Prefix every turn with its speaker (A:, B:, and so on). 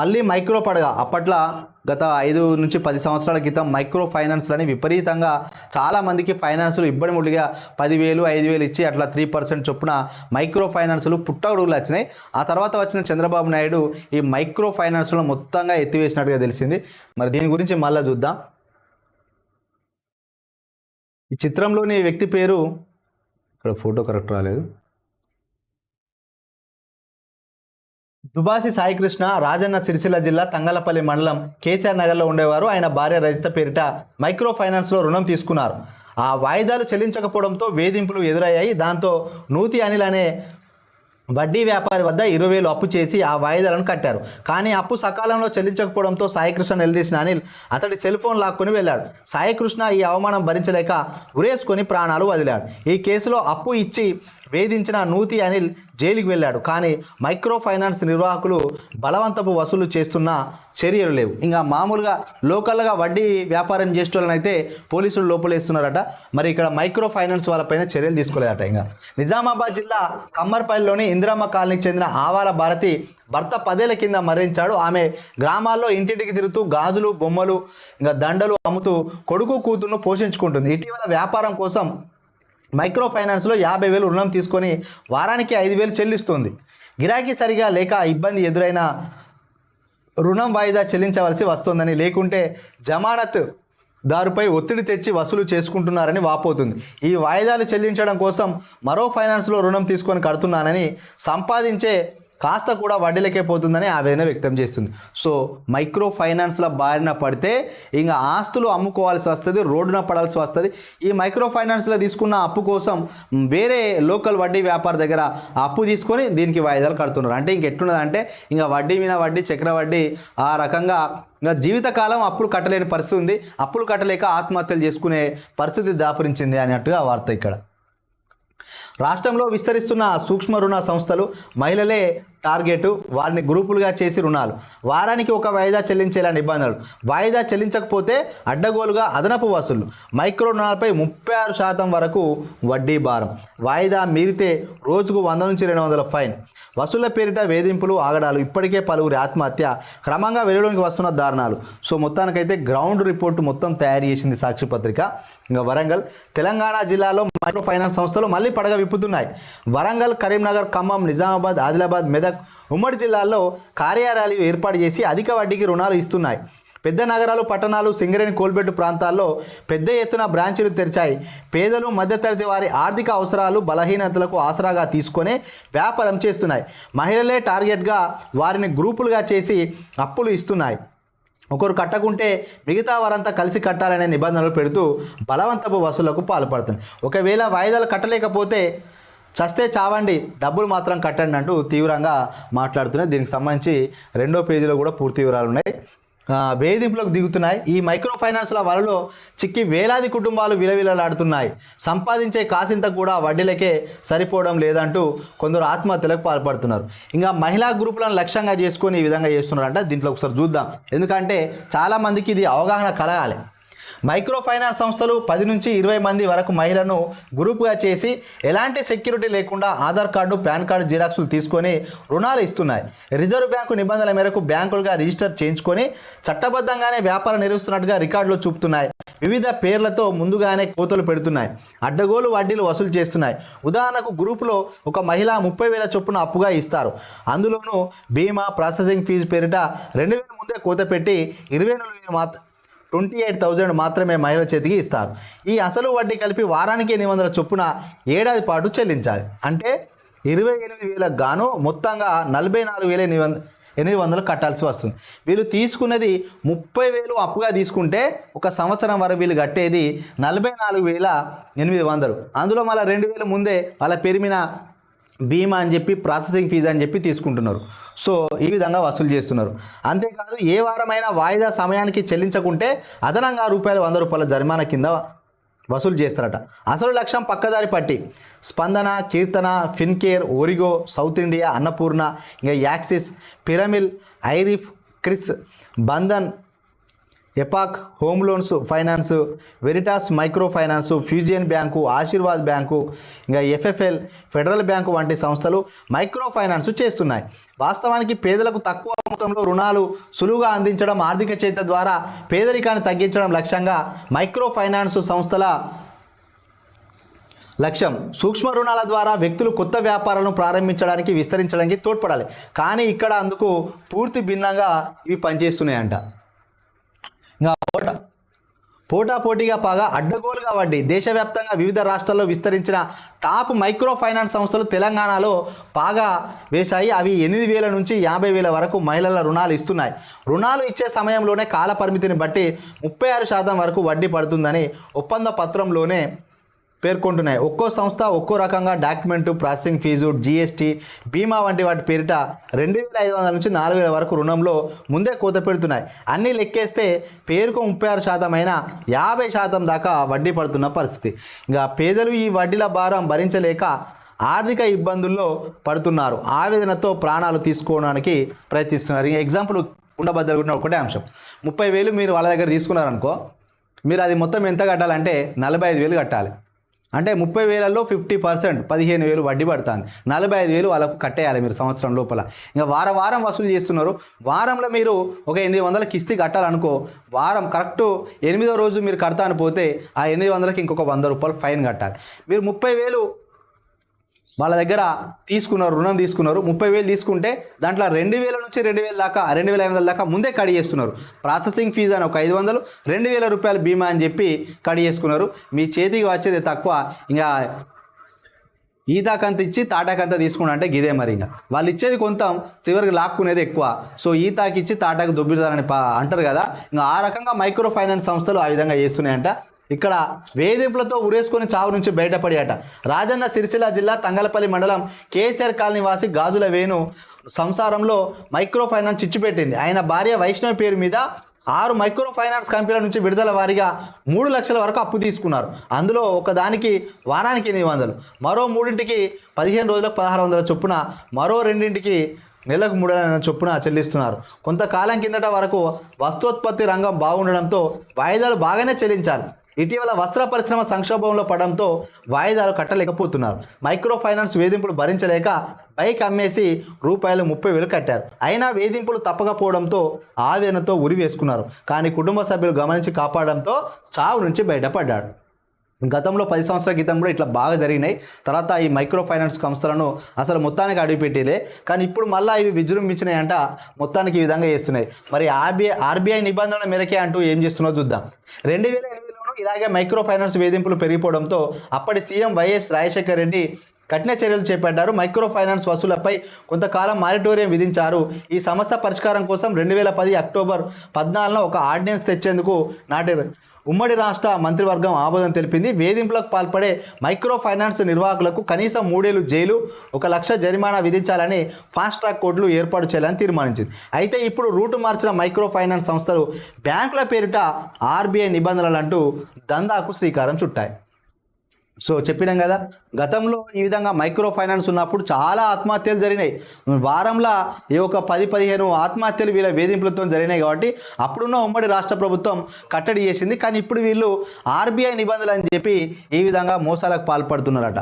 A: మళ్ళీ మైక్రో పడగ. అప్పట్లో గత ఐదు నుంచి పది సంవత్సరాల క్రితం మైక్రో ఫైనాన్స్లని విపరీతంగా చాలామందికి ఫైనాన్సులు ఇబ్బంది ముడిగా పదివేలు ఐదు వేలు ఇచ్చి అట్లా త్రీ పర్సెంట్ చొప్పున మైక్రో ఫైనాన్సులు పుట్టగొడుగులు వచ్చినాయి. ఆ తర్వాత వచ్చిన చంద్రబాబు నాయుడు ఈ మైక్రో ఫైనాన్స్లో మొత్తంగా ఎత్తివేసినట్టుగా తెలిసింది. మరి దీని గురించి మళ్ళీ చూద్దాం. ఈ చిత్రంలోని వ్యక్తి పేరు ఇక్కడ ఫోటో కరెక్ట్ రాలేదు. దుబాసి సాయికృష్ణ రాజన్న సిరిసిల్ల జిల్లా తంగలపల్లి మండలం కేసీఆర్ నగర్లో ఉండేవారు. ఆయన భార్య రజిత పేరిట మైక్రో ఫైనాన్స్లో రుణం తీసుకున్నారు. ఆ వాయిదాలు చెల్లించకపోవడంతో వేధింపులు ఎదురయ్యాయి. దాంతో నూతి అనిల్ అనే వడ్డీ వ్యాపారి వద్ద ఇరవై వేలు అప్పు చేసి ఆ వాయిదాలను కట్టారు. కానీ అప్పు సకాలంలో చెల్లించకపోవడంతో సాయికృష్ణ నిలదీసిన అనిల్ అతడి సెల్ ఫోన్ లాక్కొని వెళ్ళాడు. సాయికృష్ణ ఈ అవమానం భరించలేక ఉరేసుకొని ప్రాణాలు వదిలాడు. ఈ కేసులో అప్పు ఇచ్చి వేధించిన నూతి అనిల్ జైలుకి వెళ్ళాడు. కానీ మైక్రో ఫైనాన్స్ నిర్వాహకులు బలవంతపు వసూలు చేస్తున్న చర్యలు లేవు. ఇంకా మామూలుగా లోకల్గా వడ్డీ వ్యాపారం చేసేటోళ్ళనైతే పోలీసులు లోపలేస్తున్నారట. మరి ఇక్కడ మైక్రో ఫైనాన్స్ వాళ్ళపైన చర్యలు తీసుకోలేదట ఇంకా. నిజామాబాద్ జిల్లా కమ్మర్పల్లిలోని ఇందిరమ్మ కాలనీకి చెందిన ఆవాల భారతి భర్త పదేళ్ళ కింద మరణించాడు. ఆమె గ్రామాల్లో ఇంటింటికి తిరుగుతూ గాజులు బొమ్మలు ఇంకా దండలు అమ్ముతూ కొడుకు కూతురును పోషించుకుంటుంది. ఇటీవల వ్యాపారం కోసం మైక్రో ఫైనాన్స్లో యాభై వేలు రుణం తీసుకొని వారానికి ఐదు వేలు చెల్లిస్తుంది. గిరాకీ సరిగా లేక ఇబ్బంది ఎదురైన రుణం వాయిదా చెల్లించవలసి వస్తుందని లేకుంటే జమానత్ దారుపై ఒత్తిడి తెచ్చి వసూలు చేసుకుంటున్నారని వాపోతుంది. ఈ వాయిదాలు చెల్లించడం కోసం మరో ఫైనాన్స్లో రుణం తీసుకొని కడుతున్నానని సంపాదించే కాస్త కూడా వడ్డీలకే పోతుందని ఆవేదన వ్యక్తం చేస్తుంది. సో మైక్రో ఫైనాన్స్ల బారిన పడితే ఇంకా ఆస్తులు అమ్ముకోవాల్సి వస్తుంది రోడ్డున పడాల్సి వస్తుంది. ఈ మైక్రో ఫైనాన్స్లో తీసుకున్న అప్పు కోసం వేరే లోకల్ వడ్డీ వ్యాపార దగ్గర అప్పు తీసుకొని దీనికి వాయిదాలు కడుతున్నారు. అంటే ఇంకెట్టున్నదంటే ఇంకా వడ్డీ మీద వడ్డీ చక్ర వడ్డీ ఆ రకంగా ఇంకా జీవితకాలం అప్పులు కట్టలేని పరిస్థితి ఉంది. అప్పులు కట్టలేక ఆత్మహత్యలు చేసుకునే పరిస్థితి దాపురించింది అన్నట్టుగా వార్త ఇక్కడ. రాష్ట్రంలో విస్తరిస్తున్న సూక్ష్మ రుణ సంస్థలు మహిళలే టార్గెట్ వారిని గ్రూపులుగా చేసి రుణాలు. వారానికి ఒక వాయిదా చెల్లించేలా నిబంధనలు. వాయిదా చెల్లించకపోతే అడ్డగోలుగా అదనపు వసూళ్ళు. మైక్రో రుణాలపై ముప్పై ఆరు శాతం వరకు వడ్డీ భారం. వాయిదా మీరితే రోజుకు వంద నుంచి రెండు వందల ఫైన్. వసూళ్ళ పేరిట వేధింపులు ఆగడాలు ఇప్పటికే పలువురి ఆత్మహత్య క్రమంగా వెలుగులోకి వస్తున్న దారుణాలు. సో మొత్తానికైతే గ్రౌండ్ రిపోర్ట్ మొత్తం తయారు చేసింది సాక్షి పత్రిక. ఇంకా వరంగల్. తెలంగాణ జిల్లాలో మైక్రో ఫైనాన్స్ సంస్థలు మళ్ళీ పడగ విప్పుతున్నాయి. వరంగల్ కరీంనగర్ ఖమ్మం నిజామాబాద్ ఆదిలాబాద్ మెదక్ ఉమ్మడి జిల్లాల్లో కార్యాలయాలు ఏర్పాటు చేసి అధిక వడ్డీకి రుణాలు ఇస్తున్నాయి. పెద్ద నగరాలు పట్టణాలు సింగరేణి కోల్బెట్టు ప్రాంతాల్లో పెద్ద ఎత్తున బ్రాంచీలు తెరిచాయి. పేదలు మధ్యతరగతి వారి ఆర్థిక అవసరాలు బలహీనతలకు ఆసరాగా తీసుకొని వ్యాపారం చేస్తున్నాయి. మహిళలే టార్గెట్గా వారిని గ్రూపులుగా చేసి అప్పులు ఇస్తున్నాయి. ఒకరు కట్టకుంటే మిగతా వారంతా కలిసి కట్టాలనే నిబంధనలు పెడుతూ బలవంతపు వసూళ్ళకు పాల్పడుతుంది. ఒకవేళ వాయిదాలు కట్టలేకపోతే చస్తే చావండి డబ్బులు మాత్రం కట్టండి అంటూ తీవ్రంగా మాట్లాడుతున్నాయి. దీనికి సంబంధించి రెండో పేజీలో కూడా పూర్తి వివరాలు ఉన్నాయి. వేధింపులకు దిగుతున్నాయి. ఈ మైక్రో ఫైనాన్స్ల వలలో చిక్కి వేలాది కుటుంబాలు విలవిలలాడుతున్నాయి. సంపాదించే కాసింత కూడా వడ్డీలకే సరిపోవడం లేదంటూ కొందరు ఆత్మహత్యలకు పాల్పడుతున్నారు. ఇంకా మహిళా గ్రూపులను లక్ష్యంగా చేసుకొని ఈ విధంగా చేస్తున్నారంట. దీంట్లో ఒకసారి చూద్దాం. ఎందుకంటే చాలామందికి ఇది అవగాహన కలగాలి. మైక్రో ఫైనాన్స్ సంస్థలు పది నుంచి ఇరవై మంది వరకు మహిళను గ్రూపుగా చేసి ఎలాంటి సెక్యూరిటీ లేకుండా ఆధార్ కార్డు పాన్ కార్డు జిరాక్సులు తీసుకొని రుణాలు ఇస్తున్నాయి. రిజర్వ్ బ్యాంకు నిబంధనల మేరకు బ్యాంకులుగా రిజిస్టర్ చేయించుకొని చట్టబద్ధంగానే వ్యాపారం నిర్వహిస్తున్నట్టుగా రికార్డులు చూపుతున్నాయి. వివిధ పేర్లతో ముందుగానే కోతలు పెడుతున్నాయి. అడ్డగోలు వడ్డీలు వసూలు చేస్తున్నాయి. ఉదాహరణకు గ్రూపులో ఒక మహిళ ముప్పై వేల చొప్పున అప్పుగా ఇస్తారు. అందులోనూ బీమా ప్రాసెసింగ్ ఫీజు పేరిట రెండు వేల ముందే కోత పెట్టి ఇరవై నాలుగు వేలు మాత్రం ట్వంటీ ఎయిట్ థౌజండ్ మాత్రమే మహిళల చేతికి ఇస్తారు. ఈ అసలు వడ్డీ కలిపి వారానికి ఎనిమిది వందల చొప్పున ఏడాది పాటు చెల్లించాలి. అంటే ఇరవై ఎనిమిది వేలకు గాను మొత్తంగా నలభై నాలుగు వేల ఎనిమిది వంద ఎనిమిది వందలు కట్టాల్సి వస్తుంది. వీళ్ళు తీసుకున్నది ముప్పై వేలు అప్పుగా తీసుకుంటే ఒక సంవత్సరం వరకు వీళ్ళు కట్టేది నలభై నాలుగు వేల ఎనిమిది వందలు. అందులో మళ్ళీ రెండు వేల ముందే వాళ్ళ పెరిమిన బీమా అని చెప్పి ప్రాసెసింగ్ ఫీజు అని చెప్పి తీసుకుంటున్నారు. సో ఈ విధంగా వసూలు చేస్తున్నారు. అంతేకాదు ఏ వారమైనా వాయిదా సమయానికి చెల్లించకుంటే అదనంగా రూపాయలు వంద రూపాయల జరిమానా కింద వసూలు చేస్తారట. అసలు లక్ష్యం పక్కదారి పట్టి. Spandana Keerthana Fincare Origo south India Annapurna ఇంకా యాక్సిస్ పిరమిల్ ఐరిఫ్ క్రిస్ Bandhan ఎపాక్ home loans finance Veritas micro finance Fusion bank Aashirvad bank ఇంకా ఎఫ్ఎఫ్ఎల్ ఫెడరల్ బ్యాంకు వంటి సంస్థలు మైక్రో ఫైనాన్స్ చేస్తున్నాయి. వాస్తవానికి పేదలకు తక్కువ మొత్తంలో రుణాలు సులువుగా అందించడం ఆర్థిక చేత ద్వారా పేదరికాన్ని తగ్గించడం లక్ష్యంగా మైక్రో ఫైనాన్స్ సంస్థల లక్ష్యం. సూక్ష్మ రుణాల ద్వారా వ్యక్తులు కొత్త వ్యాపారాలను ప్రారంభించడానికి విస్తరించడానికి తోడ్పడాలి. కానీ ఇక్కడ అందుకు పూర్తి భిన్నంగా ఇవి పనిచేస్తున్నాయంట. ఇంకా పోటా. పోటా పోటీగా పాగా అడ్డగోలుగా వడ్డీ దేశవ్యాప్తంగా వివిధ రాష్ట్రాల్లో విస్తరించిన టాప్ మైక్రో ఫైనాన్స్ సంస్థలు తెలంగాణలో పాగా వేశాయి. అవి ఎనిమిది వేల నుంచి యాభై వేల వరకు మహిళల రుణాలు ఇస్తున్నాయి. రుణాలు ఇచ్చే సమయంలోనే కాల పరిమితిని బట్టి ముప్పై ఆరు శాతం వరకు వడ్డీ పడుతుందని ఒప్పంద పత్రంలోనే పేర్కొంటున్నాయి. ఒక్కో సంస్థ ఒక్కో రకంగా డాక్యుమెంట్ ప్రాసెసింగ్ ఫీజు జీఎస్టీ బీమా వంటి వాటి పేరిట రెండు వేల ఐదు వందల నుంచి నాలుగు వేల వరకు రుణంలో ముందే కోత పెడుతున్నాయి. అన్నీ లెక్కేస్తే పేరుకు ముప్పై ఆరు శాతం అయినా యాభై శాతం దాకా వడ్డీ పడుతున్న పరిస్థితి. ఇంకా పేదలు ఈ వడ్డీల భారం భరించలేక ఆర్థిక ఇబ్బందుల్లో పడుతున్నారు. ఆవేదనతో ప్రాణాలు తీసుకోవడానికి ప్రయత్నిస్తున్నారు. ఎగ్జాంపుల్ ఉండబద్దలు ఒకటే అంశం. ముప్పై వేలు మీరు వాళ్ళ దగ్గర తీసుకున్నారనుకో మీరు అది మొత్తం ఎంత కట్టాలంటే నలభై ఐదు వేలు కట్టాలి. అంటే ముప్పై వేలలో ఫిఫ్టీ పర్సెంట్ పదిహేను వేలు వడ్డీ పడుతుంది. నలభై ఐదు వేలు వాళ్ళకు కట్టేయాలి మీరు సంవత్సరం లోపల. ఇంకా వారం వారం వసూలు చేస్తున్నారు. వారంలో మీరు ఒక ఎనిమిది వందల కిస్తీ కట్టాలనుకో వారం కరెక్ట్ ఎనిమిదో రోజు మీరు కడతాను పోతే ఆ ఎనిమిది వందలకి ఇంకొక వంద రూపాయలు ఫైన్ కట్టాలి. మీరు ముప్పై వేలు వాళ్ళ దగ్గర తీసుకున్నారు రుణం తీసుకున్నారు. ముప్పై వేలు తీసుకుంటే దాంట్లో రెండు వేల నుంచి రెండు వేల దాకా రెండు వేల ఐదు వందల దాకా ముందే కడి చేస్తున్నారు. ప్రాసెసింగ్ ఫీజు అని ఒక ఐదు వందలు రెండు వేల రూపాయల బీమా అని చెప్పి కడి చేసుకున్నారు. మీ చేతికి వచ్చేది తక్కువ ఇంకా ఈతాకంత ఇచ్చి తాటాకంత తీసుకున్నా అంటే గిదే మరి ఇంకా. వాళ్ళు ఇచ్చేది కొంత చివరికి లాక్కునేది ఎక్కువ. సో ఈతాకి ఇచ్చి తాటాకు దొబ్బిడతారని అంటారు కదా. ఇంకా ఆ రకంగా మైక్రో ఫైనాన్స్ సంస్థలు ఆ విధంగా చేస్తున్నాయంట. ఇక్కడ వేధింపులతో ఉరేసుకొని చావు నుంచి బయటపడియాట రాజన్న సిరిసిల్ల జిల్లా తంగలపల్లి మండలం కేసీఆర్ కాలనీ వాసి గాజుల వేణు సంసారంలో మైక్రో ఫైనాన్స్ ఇచ్చిపెట్టింది ఆయన భార్య వైష్ణవి పేరు మీద ఆరు మైక్రో ఫైనాన్స్ కంపెనీల నుంచి విడుదల వారీగా మూడు లక్షల వరకు అప్పు తీసుకున్నారు. అందులో ఒకదానికి వారానికి ఎనిమిది వందలు మరో మూడింటికి పదిహేను రోజులకు పదహారు వందల చొప్పున మరో రెండింటికి నెలకు మూడు చొప్పున చెల్లిస్తున్నారు. కొంతకాలం కిందట వరకు వస్తోత్పత్తి రంగం బాగుండడంతో వాయిదాలు బాగానే చెల్లించాలి. ఇటీవల వస్త్ర పరిశ్రమ సంక్షోభంలో పడడంతో వాయిదాలు కట్టలేకపోతున్నారు. మైక్రో ఫైనాన్స్ వేధింపులు భరించలేక బైక్ అమ్మేసి రూపాయలు ముప్పై వేలు కట్టారు. అయినా వేధింపులు తప్పకపోవడంతో ఆవేదనతో ఉరి వేసుకున్నారు. కానీ కుటుంబ సభ్యులు గమనించి కాపాడడంతో చావు నుంచి బయటపడ్డాడు గతంలో పది సంవత్సరాల క్రితం కూడా ఇట్లా బాగా జరిగినాయి. తర్వాత ఈ మైక్రో ఫైనాన్స్ సంస్థలను అసలు మొత్తానికి అడుగుపెట్టేలే. కానీ ఇప్పుడు మళ్ళీ ఇవి విజృంభించినాయంట మొత్తానికి ఈ విధంగా చేస్తున్నాయి. మరి ఆర్బీఐ ఆర్బీఐ నిబంధనల మేరకే అంటూ ఏం చేస్తున్నో చూద్దాం. రెండు వేల ఎనిమిదిలో ఇలాగే మైక్రో ఫైనాన్స్ వేధింపులు పెరిగిపోవడంతో అప్పటి సీఎం వైఎస్ రాజశేఖర రెడ్డి కఠిన చర్యలు చేపట్టారు. మైక్రో ఫైనాన్స్ వసూలపై కొంతకాలం మారిటోరియం విధించారు. ఈ సమస్య పరిష్కారం కోసం రెండు వేల పది అక్టోబర్ పద్నాలుగున ఒక ఆర్డినెన్స్ తెచ్చేందుకు నాటి ఉమ్మడి రాష్ట్ర మంత్రివర్గం ఆమోదం తెలిపింది. వేధింపులకు పాల్పడే మైక్రో ఫైనాన్స్ నిర్వాహకులకు కనీసం మూడేళ్ళు జైలు ఒక లక్ష జరిమానా విధించాలని ఫాస్ట్ ట్రాక్ కోర్టులు ఏర్పాటు చేయాలని తీర్మానించింది. అయితే ఇప్పుడు రూటు మార్చిన మైక్రో ఫైనాన్స్ సంస్థలు బ్యాంకుల పేరిట ఆర్బీఐ నిబంధనలు అంటూ దందాకు శ్రీకారం చుట్టాయి. సో చెప్పినాం కదా గతంలో ఈ విధంగా మైక్రో ఫైనాన్స్ ఉన్నప్పుడు చాలా ఆత్మహత్యలు జరిగినాయి. వారంలో ఏ ఒక పది పదిహేను ఆత్మహత్యలు వీళ్ళ వేధింపులతో జరిగినాయి కాబట్టి అప్పుడున్న ఉమ్మడి రాష్ట్ర ప్రభుత్వం కట్టడి చేసింది. కానీ ఇప్పుడు వీళ్ళు ఆర్బీఐ నిబంధనలు అని చెప్పి ఈ విధంగా మోసాలకు పాల్పడుతున్నారట.